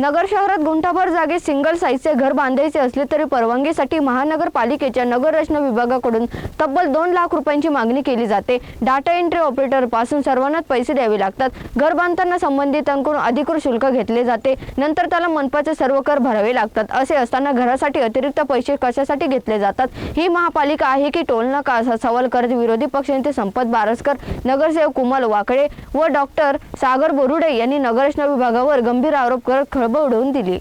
नगर शहरात गुंठाभर जागेत सिंगल साईजचे घर बांधायचे असले तरी परवानगीसाठी महानगरपालिकेच्या नगररचना विभागाकडून तब्बल दोन लाख रुपयांची मागणी केली जाते. डाटा एंट्री ऑपरेटरपासून सर्वांनाच पैसे द्यावे लागतात. घर बांधताना संबंधितांकडून अधिकृत शुल्क घेतले जाते. नंतर त्याला मनपाचे सर्व कर भरावे लागतात. असे असताना घरासाठी अतिरिक्त पैसे कशासाठी घेतले जातात? ही महापालिका आहे की टोल नका असा सवाल करत विरोधी पक्षनेते संपत बारसकर नगरसेवक कुमाल वाकडे व डॉक्टर सागर बोरुडे यांनी नगररचना विभागावर गंभीर आरोप करत खळबळ दिली.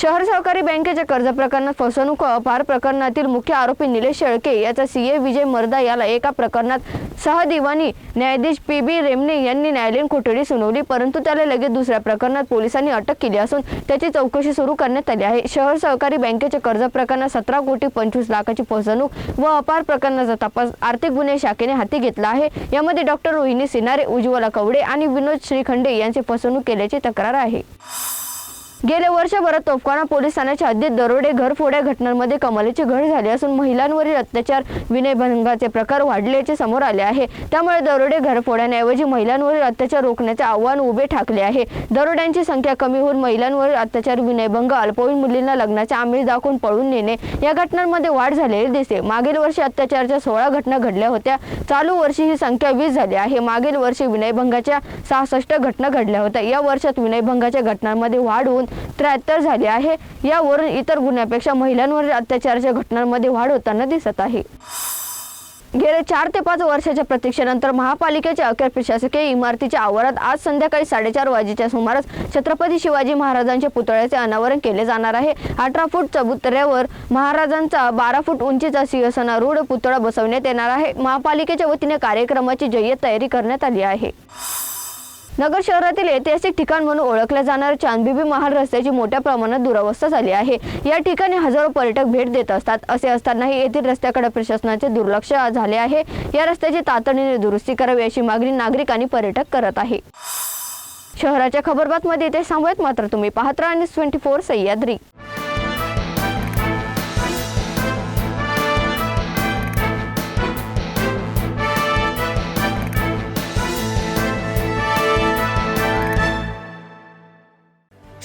शहर सहकारी बँकेच्या कर्ज प्रकरणात फसवणूक अपार प्रकरणातील मुख्य आरोपी निलेश शेळके याचा सीए विजय मर्दा याला एका प्रकरणात सहदिवानी न्यायाधीश पी बी रेमने यांनी न्यायालयीन कोठडी सुनावली परंतु त्याला लगेच दुसऱ्या प्रकरणात पोलिसांनी अटक केली असून त्याची चौकशी सुरू करण्यात आली आहे. शहर सहकारी बँकेच्या कर्ज प्रकरणात सतरा कोटी पंचवीस लाखाची फसवणूक व अपार प्रकरणाचा तपास आर्थिक गुन्हे शाखेने हाती घेतला आहे. यामध्ये डॉक्टर रोहिणी सिनारे उज्ज्वला कवडे आणि विनोद श्रीखंडे यांची फसवणूक केल्याची तक्रार आहे. गेल्या वर्षभरात तोफखाना पोलीस ठाण्याच्या हद्दीत दरोडे घरफोड्या घटनांमध्ये कमालीची घट झाली असून महिलांवरील अत्याचार विनयभंगाचे प्रकार वाढल्याचे समोर आले आहे. त्यामुळे दरोडे घरफोड्यांऐवजी महिलांवरील अत्याचार रोखण्याचे आव्हान उभे ठाकले आहे. दरोड्यांची संख्या कमी होऊन महिलांवरील अत्याचार विनयभंग अल्पवयीन मुलींना लग्नाचे आमिष दाखवून पळून नेणे या घटनांमध्ये वाढ झालेली दिसते. मागील वर्षी अत्याचाराच्या सोळा घटना घडल्या होत्या. चालू वर्षी ही संख्या वीस झाली आहे. मागील वर्षी विनयभंगाच्या सहासष्ट घटना घडल्या होत्या. या वर्षात विनयभंगाच्या घटनांमध्ये वाढ होऊन त्र्याहत्तर झाले आहे. यावरून इतर गुन्ह्यापेक्षा महिलांवरील अत्याचाराच्या घटनांमध्ये वाढ होताना दिसत आहे. गेल्या चार ते पाच वर्षाच्या प्रतीक्षेनंतर महापालिकेच्या अखेर प्रशासकीय इमारतीच्या आवारात आज संध्याकाळी साडेचार वाजेच्या सुमारास छत्रपती शिवाजी महाराजांच्या पुतळ्याचे अनावरण केले जाणार आहे. अठरा फूट चबुतऱ्यावर महाराजांचा बारा फूट उंचीचा सिंहसनारूढ पुतळा बसवण्यात येणार आहे. महापालिकेच्या वतीने कार्यक्रमाची जय्यत तयारी करण्यात आली आहे. नगर शहरातील ऐतिहासिक ठिकाण म्हणून ओळखल्या जाणाऱ्या चांदबिबी महाल रस्त्याची मोठ्या प्रमाणात दुरावस्था झाली आहे. या ठिकाणी हजारो पर्यटक भेट देत असतात. असे असतानाही येथील रस्त्याकडे प्रशासनाचे दुर्लक्ष झाले आहे. या रस्त्याची तातडीने दुरुस्ती करावी अशी मागणी नागरिक आणि पर्यटक करत आहे. शहराच्या खबरबातमध्ये ते सांगूयात मात्र तुम्ही पाहत राहा न्यूज ट्वेंटी फोर सह्याद्री.